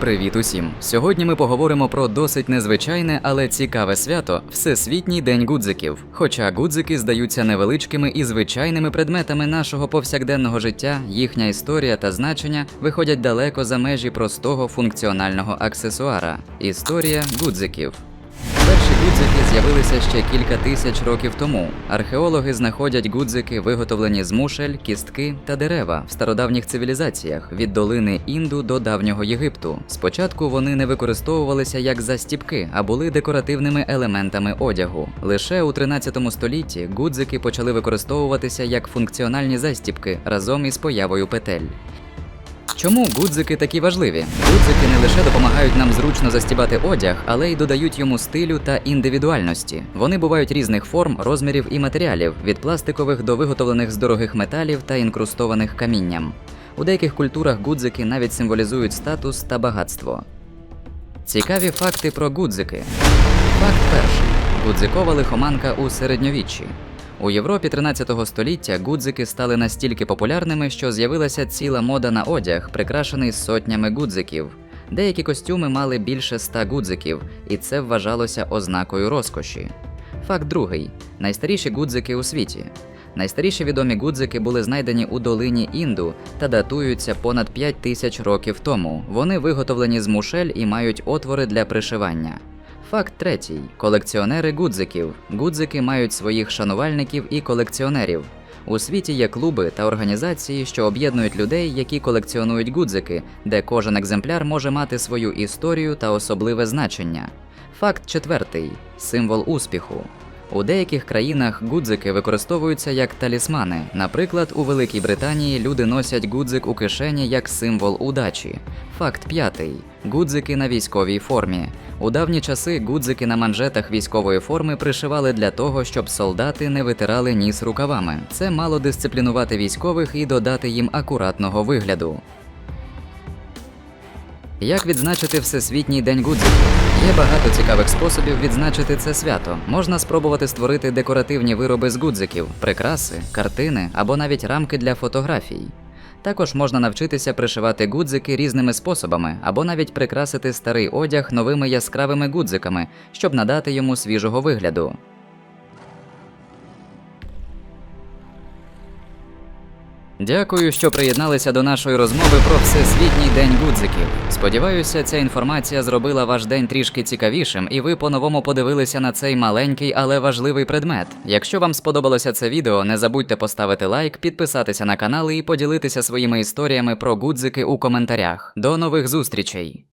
Привіт усім! Сьогодні ми поговоримо про досить незвичайне, але цікаве свято Всесвітній день гудзиків. Хоча гудзики здаються невеличкими і звичайними предметами нашого повсякденного життя, їхня історія та значення виходять далеко за межі простого функціонального аксесуара. Історія гудзиків. З'явилися ще кілька тисяч років тому. Археологи знаходять гудзики, виготовлені з мушель, кістки та дерева в стародавніх цивілізаціях від долини Інду до давнього Єгипту. Спочатку вони не використовувалися як застіпки, а були декоративними елементами одягу. Лише у 13 столітті гудзики почали використовуватися як функціональні застіпки разом із появою петель. Чому гудзики такі важливі? Гудзики не лише допомагають нам зручно застібати одяг, але й додають йому стилю та індивідуальності. Вони бувають різних форм, розмірів і матеріалів, від пластикових до виготовлених з дорогих металів та інкрустованих камінням. У деяких культурах гудзики навіть символізують статус та багатство. Цікаві факти про гудзики. Факт перший: гудзикова лихоманка у середньовіччі. У Європі 13 століття гудзики стали настільки популярними, що з'явилася ціла мода на одяг, прикрашений сотнями гудзиків. Деякі костюми мали більше ста гудзиків, і це вважалося ознакою розкоші. Факт другий: найстаріші гудзики у світі. Найстаріші відомі гудзики були знайдені у долині Інду та датуються понад 5 тисяч років тому. Вони виготовлені з мушель і мають отвори для пришивання. Факт третій: колекціонери гудзиків. Гудзики мають своїх шанувальників і колекціонерів. У світі є клуби та організації, що об'єднують людей, які колекціонують гудзики, де кожен екземпляр може мати свою історію та особливе значення. Факт четвертий символ успіху. У деяких країнах гудзики використовуються як талісмани. Наприклад, у Великій Британії люди носять гудзик у кишені як символ удачі. Факт п'ятий: гудзики на військовій формі. У давні часи гудзики на манжетах військової форми пришивали для того, щоб солдати не витирали ніс рукавами. Це мало дисциплінувати військових і додати їм акуратного вигляду. Як відзначити Всесвітній день гудзиків? Є багато цікавих способів відзначити це свято. Можна спробувати створити декоративні вироби з гудзиків, прикраси, картини або навіть рамки для фотографій. Також можна навчитися пришивати гудзики різними способами, або навіть прикрасити старий одяг новими яскравими гудзиками, щоб надати йому свіжого вигляду. Дякую, що приєдналися до нашої розмови про Всесвітній день гудзиків. Сподіваюся, ця інформація зробила ваш день трішки цікавішим, і ви по-новому подивилися на цей маленький, але важливий предмет. Якщо вам сподобалося це відео, не забудьте поставити лайк, підписатися на канал і поділитися своїми історіями про гудзики у коментарях. До нових зустрічей!